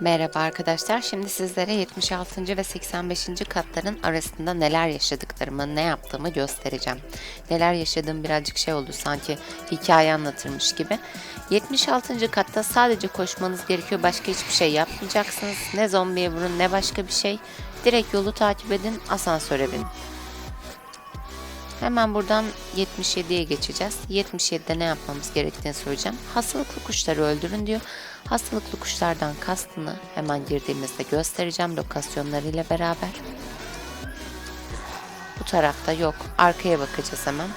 Merhaba arkadaşlar. Şimdi sizlere 76. ve 85. katların arasında neler yaşadıklarımı, ne yaptığımı göstereceğim. Neler yaşadığım birazcık şey oldu sanki hikaye anlatırmış gibi. 76. katta sadece koşmanız gerekiyor. Başka hiçbir şey yapmayacaksınız. Ne zombiye vurun ne başka bir şey. Direkt yolu takip edin, asansöre binin. Hemen buradan 77'ye geçeceğiz. 77'de ne yapmamız gerektiğini söyleyeceğim. Hastalıklı kuşları öldürün diyor. Hastalıklı kuşlardan kastını hemen girdiğimizde göstereceğim lokasyonlarıyla beraber. Bu tarafta yok. Arkaya bakacağız hemen.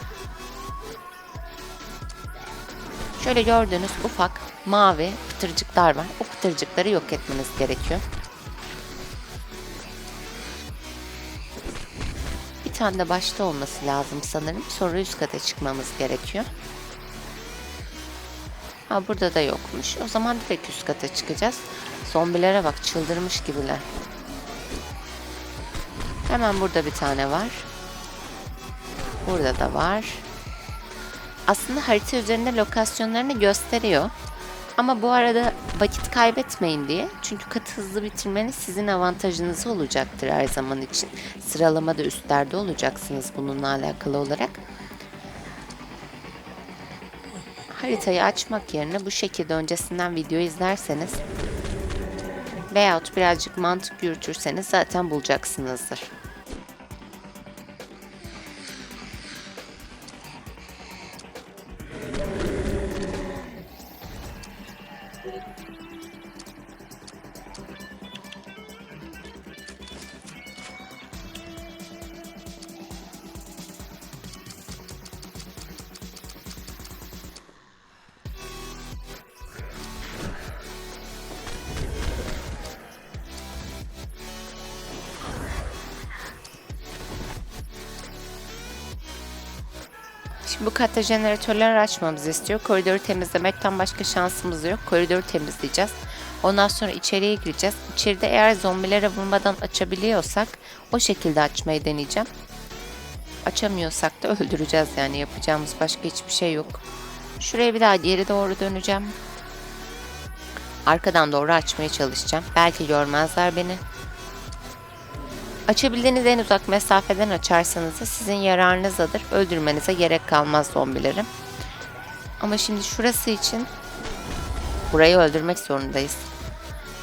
Şöyle gördüğünüz ufak mavi pıtırcıklar var. O pıtırcıkları yok etmeniz gerekiyor. Tane de başta olması lazım sanırım. Sonra üst kata çıkmamız gerekiyor. Ha burada da yokmuş. O zaman direkt üst kata çıkacağız. Zombilere bak çıldırmış gibiler. Hemen burada bir tane var. Burada da var. Aslında harita üzerinde lokasyonlarını gösteriyor. Ama bu arada vakit kaybetmeyin diye. Çünkü katı hızlı bitirmeniz sizin avantajınız olacaktır her zaman için. Sıralamada üstlerde olacaksınız bununla alakalı olarak. Haritayı açmak yerine bu şekilde öncesinden video izlerseniz veyahut birazcık mantık yürütürseniz zaten bulacaksınızdır. Bu katta jeneratörler açmamızı istiyor. Koridoru temizlemekten başka şansımız yok. Koridoru temizleyeceğiz. Ondan sonra içeriye gireceğiz. İçeride eğer zombilere vurmadan açabiliyorsak o şekilde açmayı deneyeceğim. Açamıyorsak da öldüreceğiz yani yapacağımız başka hiçbir şey yok. Şuraya bir daha geri doğru döneceğim. Arkadan doğru açmaya çalışacağım. Belki görmezler beni. Açabildiğiniz en uzak mesafeden açarsanız da sizin yararınızadır. Öldürmenize gerek kalmaz zombileri. Ama şimdi şurası için burayı öldürmek zorundayız.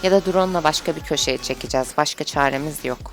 Ya da drone'la başka bir köşeye çekeceğiz. Başka çaremiz yok.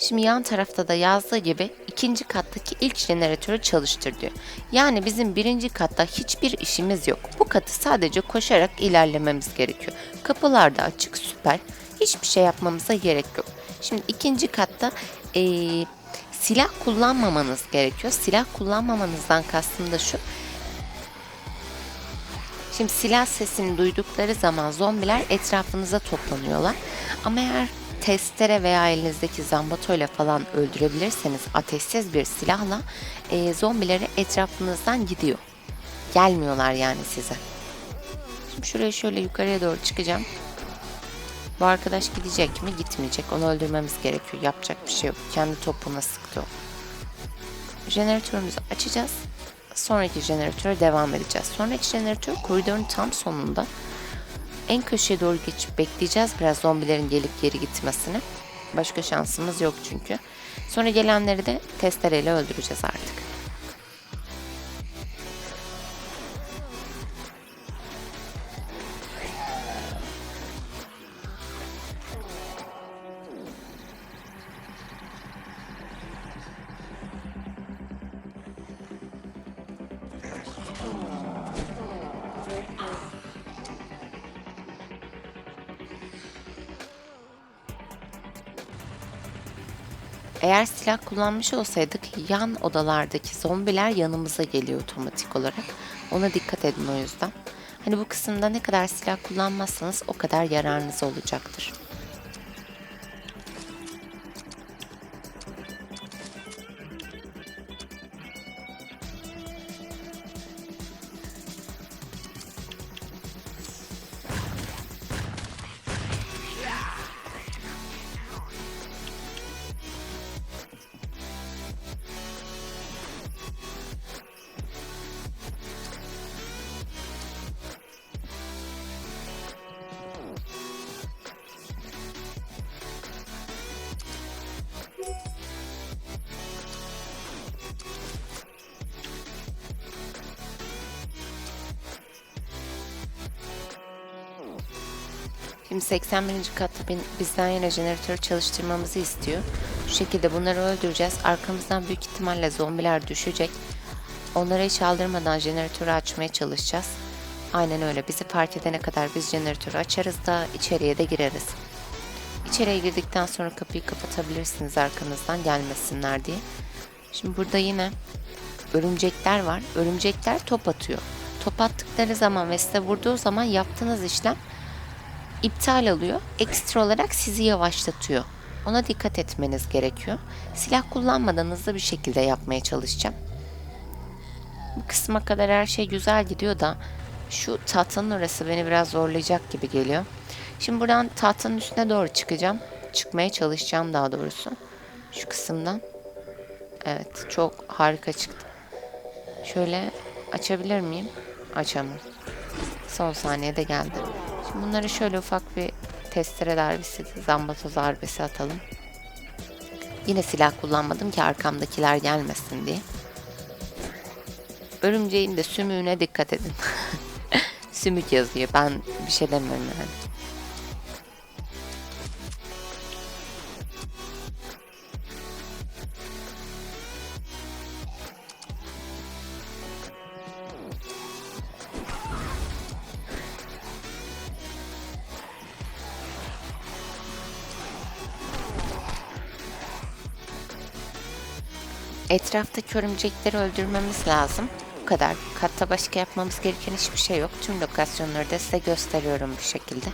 Şimdi yan tarafta da yazdığı gibi ikinci kattaki ilk jeneratörü çalıştır diyor. Yani bizim birinci katta hiçbir işimiz yok. Bu katı sadece koşarak ilerlememiz gerekiyor. Kapılar da açık süper. Hiçbir şey yapmamıza gerek yok. Şimdi ikinci katta eee, silah kullanmamanız gerekiyor. Silah kullanmamanızdan kastım da şu. Şimdi silah sesini duydukları zaman zombiler etrafınıza toplanıyorlar. Ama eğer testere veya elinizdeki zambatoyla falan öldürebilirseniz ateşsiz bir silahla e, zombileri etrafınızdan gidiyor. Gelmiyorlar yani size. Şimdi şuraya şöyle yukarıya doğru çıkacağım. Bu arkadaş gidecek mi? Gitmeyecek. Onu öldürmemiz gerekiyor. Yapacak bir şey yok. Kendi topuna sıktı o. Jeneratörümüzü açacağız. Sonraki jeneratöre devam edeceğiz. Sonraki jeneratör koridorun tam sonunda. En köşeye doğru geçip bekleyeceğiz biraz zombilerin gelip geri gitmesini. Başka şansımız yok çünkü. Sonra gelenleri de testereyle öldüreceğiz artık. Eğer silah kullanmış olsaydık yan odalardaki zombiler yanımıza geliyor otomatik olarak. Ona dikkat edin o yüzden. Hani bu kısımda ne kadar silah kullanmazsanız o kadar yararınız olacaktır. Şimdi 81. katta bizden yine jeneratörü çalıştırmamızı istiyor. Şu şekilde bunları öldüreceğiz. Arkamızdan büyük ihtimalle zombiler düşecek. Onlara hiç aldırmadan jeneratörü açmaya çalışacağız. Aynen öyle. Bizi fark edene kadar biz jeneratörü açarız da içeriye de gireriz. İçeriye girdikten sonra kapıyı kapatabilirsiniz arkanızdan gelmesinler diye. Şimdi burada yine örümcekler var. Örümcekler top atıyor. Top attıkları zaman ve size vurduğu zaman yaptığınız işlem iptal oluyor. Ekstra olarak sizi yavaşlatıyor. Ona dikkat etmeniz gerekiyor. Silah kullanmadan hızlı bir şekilde yapmaya çalışacağım. Bu kısma kadar her şey güzel gidiyor da şu tahtanın orası beni biraz zorlayacak gibi geliyor. Şimdi buradan tahtanın üstüne doğru çıkacağım. Çıkmaya çalışacağım daha doğrusu. Şu kısımdan. Evet çok harika çıktı. Şöyle açabilir miyim? Açamam. Son saniyede geldi. Şimdi bunları şöyle ufak bir testere darbesi, zambatoz darbesi atalım. Yine silah kullanmadım ki arkamdakiler gelmesin diye. Örümceğin de sümüğüne dikkat edin. Sümük yazıyor. Ben bir şey demiyorum yani. Etraftaki örümcekleri öldürmemiz lazım. Bu kadar. Katta başka yapmamız gereken hiçbir şey yok. Tüm lokasyonları da size gösteriyorum bu şekilde.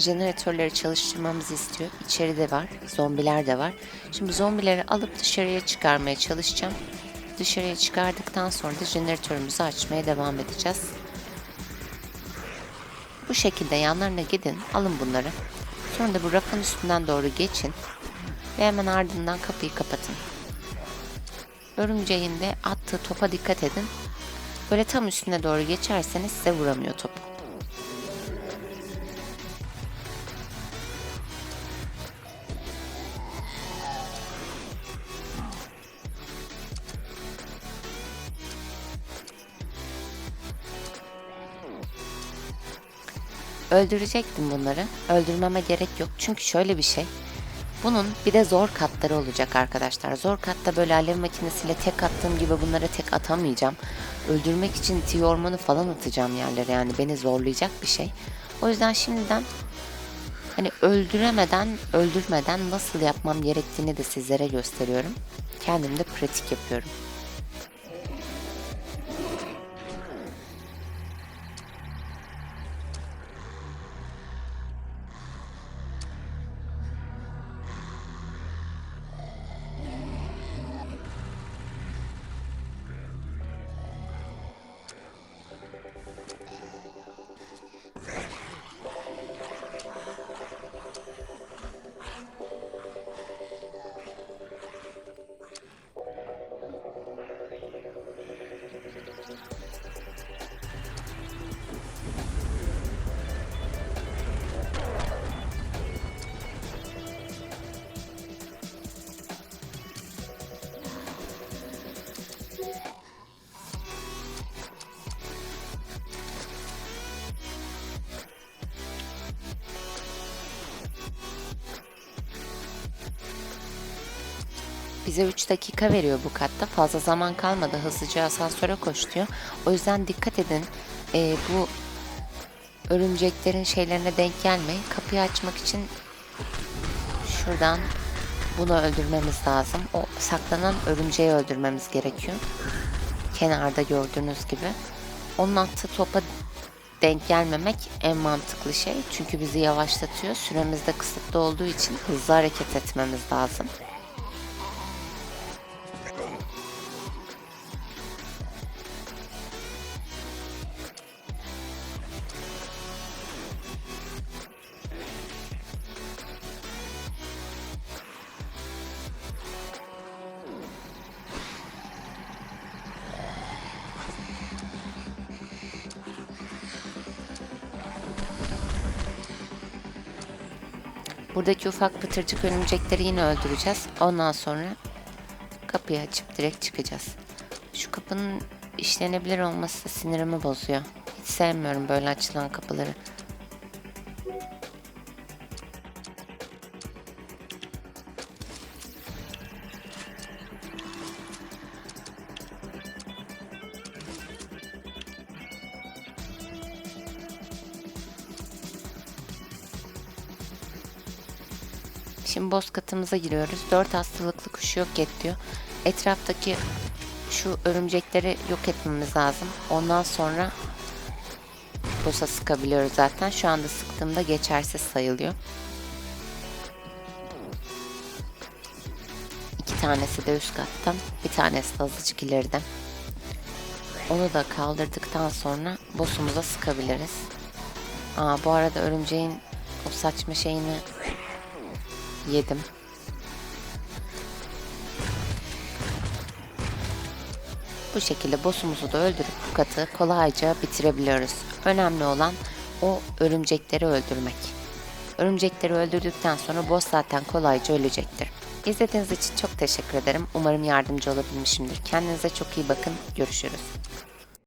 Jeneratörleri çalıştırmamızı istiyor. İçeride var, zombiler de var. Şimdi zombileri alıp dışarıya çıkarmaya çalışacağım. Dışarıya çıkardıktan sonra da jeneratörümüzü açmaya devam edeceğiz. Bu şekilde yanlarına gidin, alın bunları. Sonra da bu rafın üstünden doğru geçin ve hemen ardından kapıyı kapatın. Örümceğin de attığı topa dikkat edin. Böyle tam üstüne doğru geçerseniz size vuramıyor top. Öldürecektim bunları. Öldürmeme gerek yok. Çünkü şöyle bir şey. Bunun bir de zor katları olacak arkadaşlar. Zor katta böyle alev makinesiyle tek attığım gibi bunlara tek atamayacağım. Öldürmek için tiy ormanı falan atacağım yerlere. Yani beni zorlayacak bir şey. O yüzden şimdiden hani öldüremeden, öldürmeden nasıl yapmam gerektiğini de sizlere gösteriyorum. Kendim de pratik yapıyorum. Bize 3 dakika veriyor bu katta. Fazla zaman kalmadı. Hızlıca asansöre koş diyor. O yüzden dikkat edin. Ee, bu örümceklerin şeylerine denk gelmeyin. Kapıyı açmak için şuradan bunu öldürmemiz lazım. O saklanan örümceği öldürmemiz gerekiyor. Kenarda gördüğünüz gibi. Onun attığı topa denk gelmemek en mantıklı şey. Çünkü bizi yavaşlatıyor. Süremiz de kısıtlı olduğu için hızlı hareket etmemiz lazım. Buradaki ufak pıtırcık örümcekleri yine öldüreceğiz. Ondan sonra kapıyı açıp direkt çıkacağız. Şu kapının işlenebilir olması sinirimi bozuyor. Hiç sevmiyorum böyle açılan kapıları. Şimdi boss katımıza giriyoruz. 4 hastalıklı kuşu yok et diyor. Etraftaki şu örümcekleri yok etmemiz lazım. Ondan sonra boss'a sıkabiliyoruz zaten. Şu anda sıktığımda geçersiz sayılıyor. İki tanesi de üst kattan. Bir tanesi de azıcık ileride. Onu da kaldırdıktan sonra boss'umuza sıkabiliriz. Aa, bu arada örümceğin o saçma şeyini yedim. Bu şekilde boss'umuzu da öldürüp bu katı kolayca bitirebiliyoruz. Önemli olan o örümcekleri öldürmek. Örümcekleri öldürdükten sonra boss zaten kolayca ölecektir. İzlediğiniz için çok teşekkür ederim. Umarım yardımcı olabilmişimdir. Kendinize çok iyi bakın. Görüşürüz.